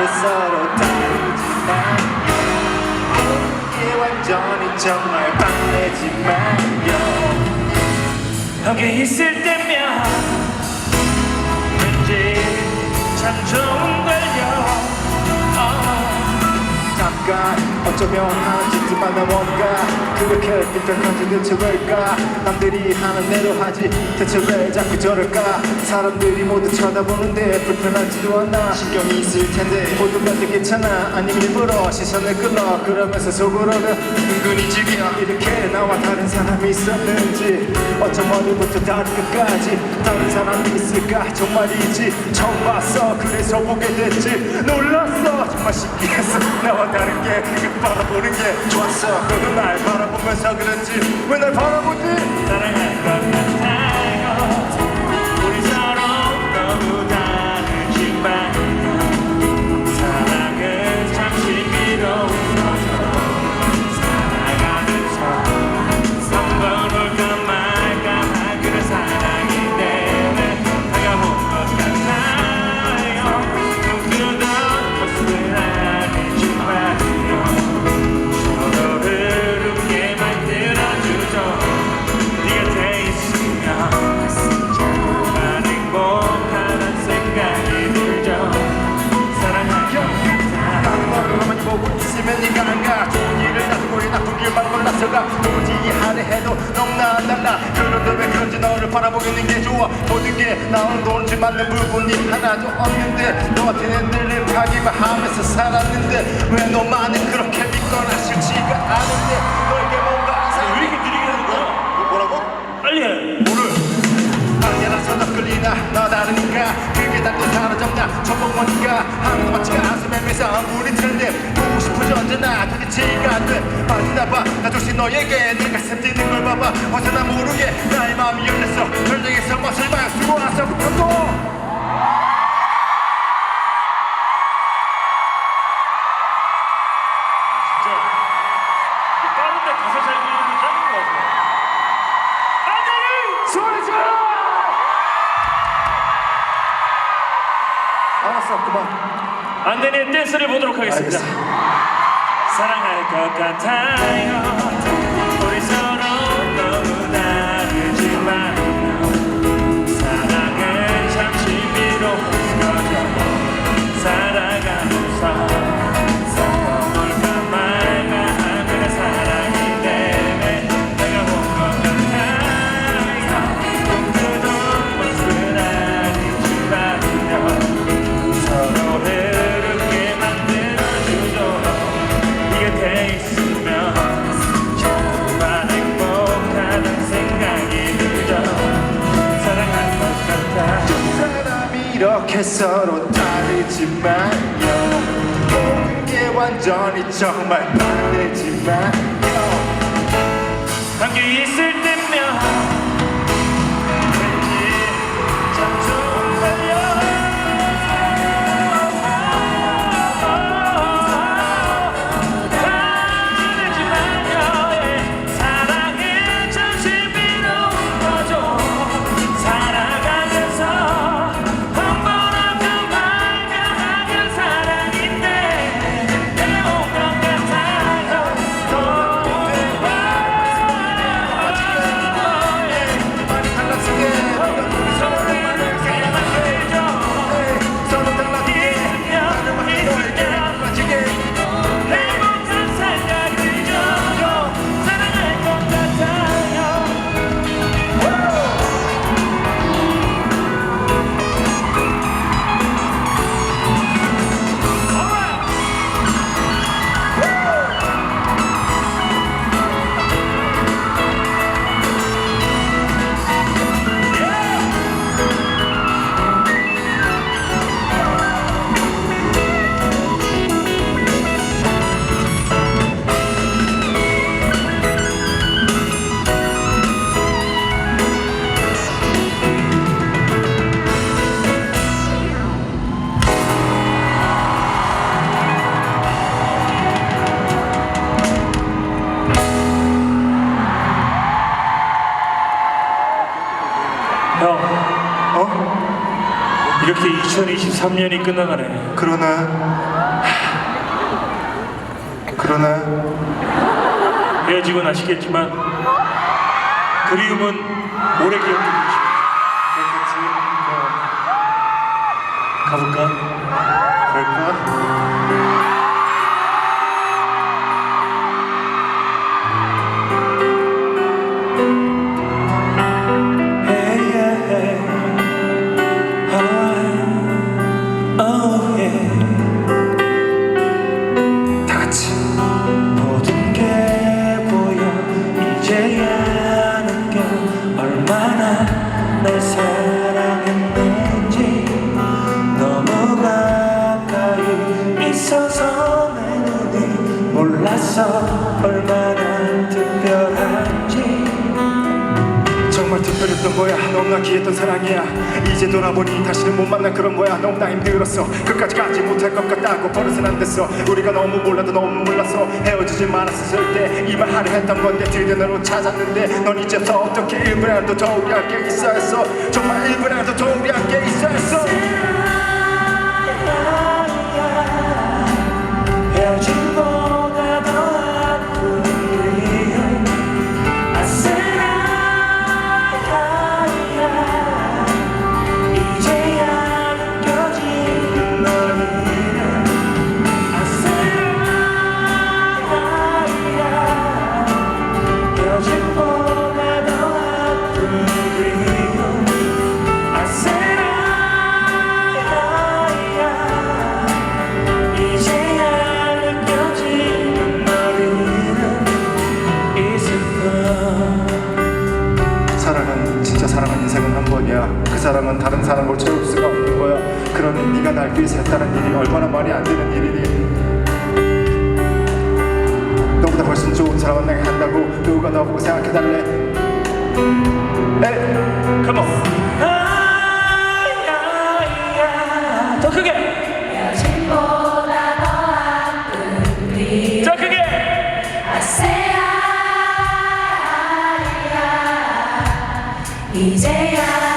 이렇게 서로 다르지만요. 이게 완전히 정말 반대지만요. 함께 있을 때면 왠지 참 좋은걸요. 잠깐 어쩌면 하는 짓만 나 뭔가. 그렇게 삐딱한지 대체 왜일까? 남들이 하는 대로 하지. 대체 왜 자꾸 저럴까? 사람들이 모두 쳐다보는데 불편하지도 않나 신경이 있을 텐데. 모두가 다 괜찮아. 아니면 일부러 시선을 끌어. 그러면서 속으로는 은근히 즐겨. 이렇게 나와 다른 사람이 있었는지. 어쩜 머리부터 다리 끝까지. 다른 사람이 있을까? 정말이지. 처음 봤어. 그래서 보게 됐지. 놀랐어. 정말 신기했어 나와 다른 게. 그게 바라보는 게 좋았어. 너도 날 바라보면서 그랬지. 왜 날 바라보지? 사랑할 것 해도 너무나 안 달라. 그런데 왜 그런지 너를 바라보겠는 게 좋아. 모든 게 나오는 돈지 맞는 부분이 하나도 없는데 너한테는 늘 행복하기만 하면서 살았는데 왜 너만은 그렇게 믿거나 싫지가 않은데 너에게 뭔가 이상해 왜 이렇게 느리게 하는 거야? 뭐라고? 빨리 해. 뭐를? 아니라서 너 끌리나? 너 다르니까 그게 다또 사라졌나 저번보니까 하나도 맞지가 않으면 매사 우리 틀인 싶어져 언제나 도대체가 안돼. 맞나봐. 나 조시 너에게 내 가슴 뛰는 걸 봐봐. 어서 나 모르게 나의 마음이 열렸어. 것 같아 안녕히 소리 질러 알았어 그만. 안 되는 댄스를 보도록 하겠습니다 사랑할 것 같아요 서로 다르지만요. 모든 게 완전히 정말 반대지만요. 함께 있을 때면 형, 어? 이렇게 2023년이 끝나가네. 그러나 그러나 헤어지고 예, 나시겠지만 그리움은 오래 기억해 주시오. 그렇겠지. 가볼까? 그럴까? 정말 특별했던 거야. 너무나 귀했던 사랑이야. 이제 돌아보니 다시는 못 만날 그런 거야. 너무나 힘들었어. 끝까지 가지 못할 것 같다고 버릇은 안 됐어. 우리가 너무 몰라도 너무 몰라서 헤어지지 말았을 때 이 말 하려 했던 건데 드디어 너로 찾았는데 넌 이제서 어떻게 1분이라도 더 우리 함께 있어야 했어? 정말 1분이라도 더 우리 함께 있어야 했어? 헤어짐 진짜 사랑은 인생은 한 번이야. 그 사랑은 다른 사람으로 채울 수가 없는 거야. 그러니 네가 날 위해서 했다는 일이 얼마나 말이 안 되는 일이니? 너보다 훨씬 좋은 사람을 내가 한다고 누가 나보고 생각해달래? 에 say I